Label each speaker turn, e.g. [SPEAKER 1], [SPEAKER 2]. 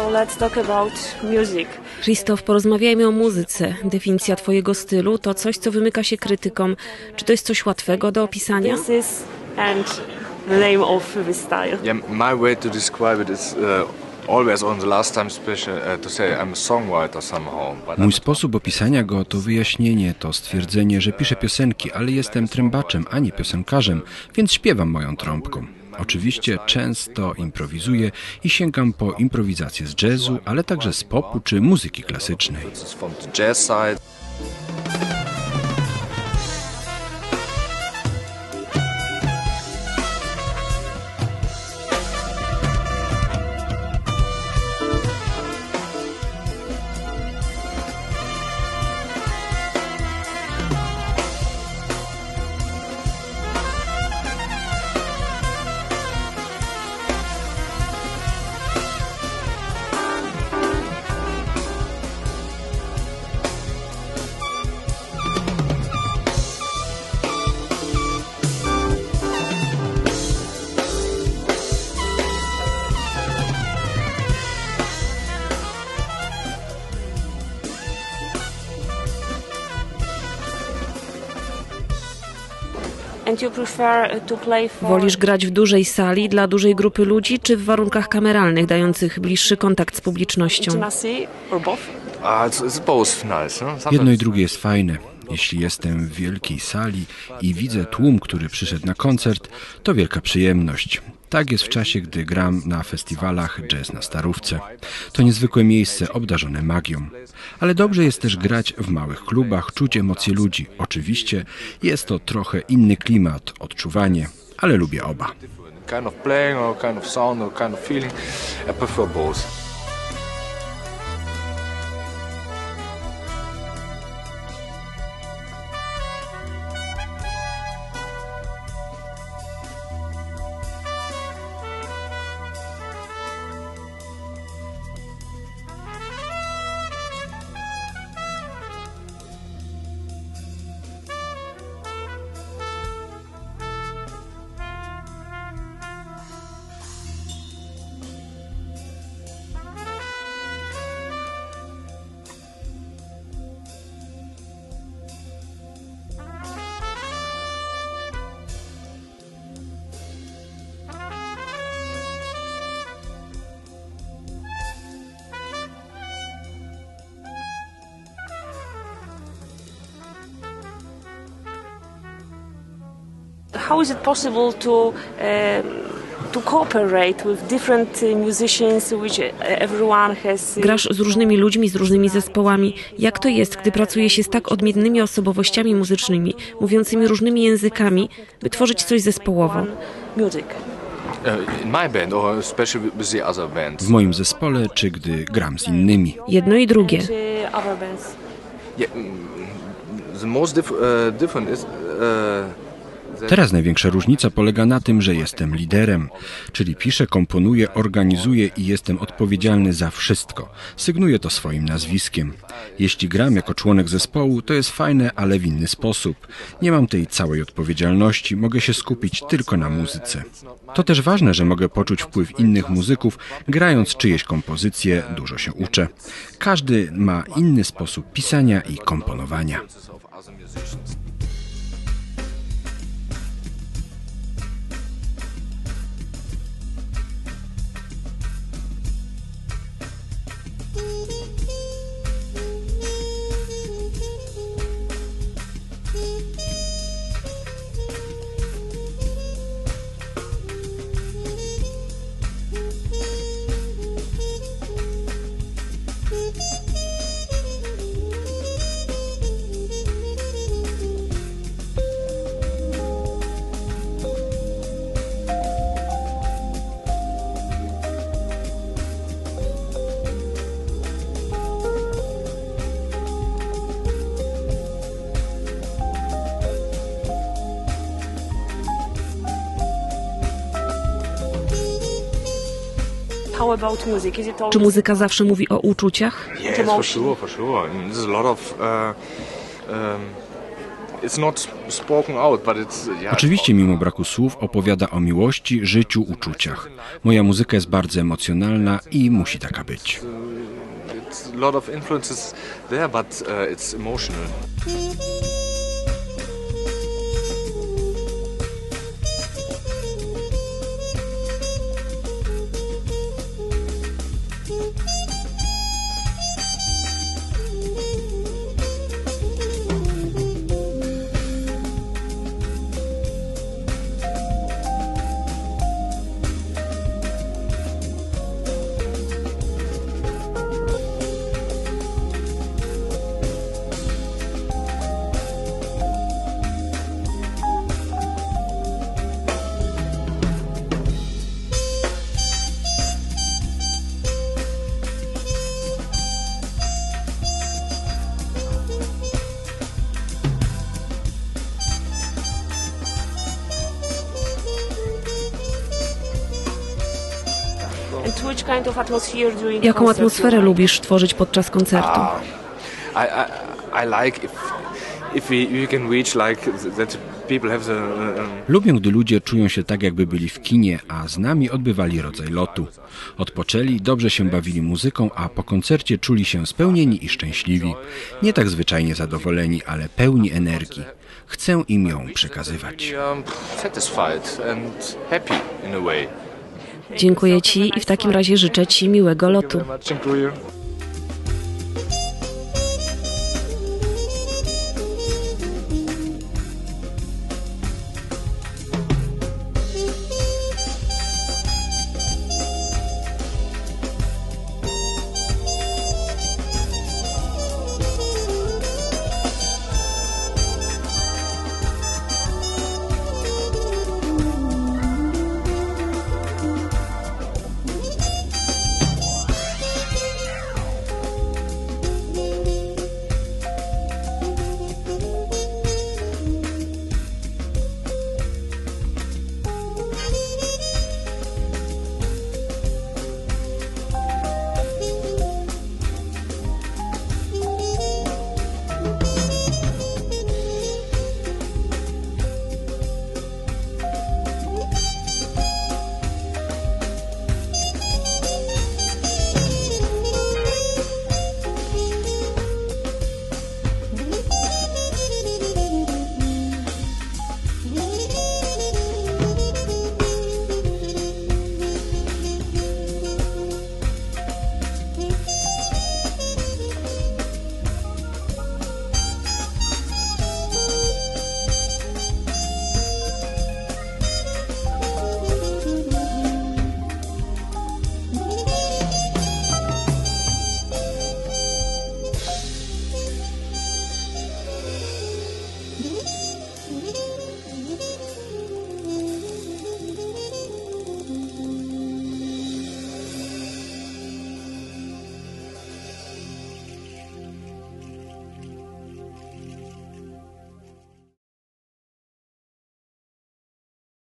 [SPEAKER 1] So let's talk about music.
[SPEAKER 2] Krzysztof, porozmawiajmy o muzyce. Definicja twojego stylu to coś, co wymyka się krytykom. Czy to jest coś łatwego do opisania?
[SPEAKER 1] This is and the name of this style.
[SPEAKER 3] Yeah, my way to describe it is uh, always on the last time special to say I'm a songwriter somehow. But
[SPEAKER 4] Mój sposób opisania go to wyjaśnienie, to stwierdzenie, że piszę piosenki, ale jestem trębaczem, a nie piosenkarzem, więc śpiewam moją trąbką. Oczywiście często improwizuję i sięgam po improwizację z jazzu, ale także z popu czy muzyki klasycznej.
[SPEAKER 2] Wolisz grać w dużej sali dla dużej grupy ludzi, czy w warunkach kameralnych, dających bliższy kontakt z publicznością?
[SPEAKER 3] No?
[SPEAKER 4] Jedno i drugie jest fajne. Jeśli jestem w wielkiej sali i widzę tłum, który przyszedł na koncert, to wielka przyjemność. Tak jest w czasie, gdy gram na festiwalach jazz na Starówce. To niezwykłe miejsce, obdarzone magią. Ale dobrze jest też grać w małych klubach, czuć emocje ludzi. Oczywiście jest to trochę inny klimat, odczuwanie, ale lubię oba.
[SPEAKER 3] kind of playing or kind of sound or kind of feeling. I prefer both.
[SPEAKER 1] How is it possible to um, to cooperate with different uh, musicians, which uh, everyone has? uh,
[SPEAKER 2] Grasz z różnymi ludźmi, z różnymi zespołami. Jak to jest, gdy pracuje się z tak odmiennymi osobowościami muzycznymi, mówiącymi różnymi językami, by tworzyć coś zespołowo?
[SPEAKER 1] music.
[SPEAKER 3] In my band or especially with the other bands.
[SPEAKER 4] W moim zespole, czy gdy gram z innymi.
[SPEAKER 2] Jedno i drugie.
[SPEAKER 3] Mm, the most dif- uh, different is uh,
[SPEAKER 4] Teraz największa różnica polega na tym, że jestem liderem, czyli piszę, komponuję, organizuję i jestem odpowiedzialny za wszystko. Sygnuję to swoim nazwiskiem. Jeśli gram jako członek zespołu, to jest fajne, ale w inny sposób. Nie mam tej całej odpowiedzialności, mogę się skupić tylko na muzyce. To też ważne, że mogę poczuć wpływ innych muzyków, grając czyjeś kompozycje, dużo się uczę. Każdy ma inny sposób pisania i komponowania.
[SPEAKER 2] Czy muzyka zawsze mówi o uczuciach?
[SPEAKER 3] Yes, for sure, for sure. And there's a lot of uh, um, it's not spoken out, but it's yeah.
[SPEAKER 4] Oczywiście mimo braku słów opowiada o miłości, życiu, uczuciach. Moja muzyka jest bardzo emocjonalna i musi taka być.
[SPEAKER 3] A lot of influences there, but uh, it's emotional.
[SPEAKER 2] Jaką atmosferę lubisz tworzyć podczas koncertu?
[SPEAKER 3] I, I, I like if if we, we can reach like that people have the um,
[SPEAKER 4] Lubię, gdy ludzie czują się tak, jakby byli w kinie, a z nami odbywali rodzaj lotu. Odpoczęli, dobrze się bawili muzyką, a po koncercie czuli się spełnieni i szczęśliwi. Nie tak zwyczajnie zadowoleni, ale pełni energii. Chcę im ją przekazywać.
[SPEAKER 3] um, satisfied and happy in a way.
[SPEAKER 2] Dziękuję Ci i w takim razie życzę Ci miłego lotu.
[SPEAKER 3] Dziękuję.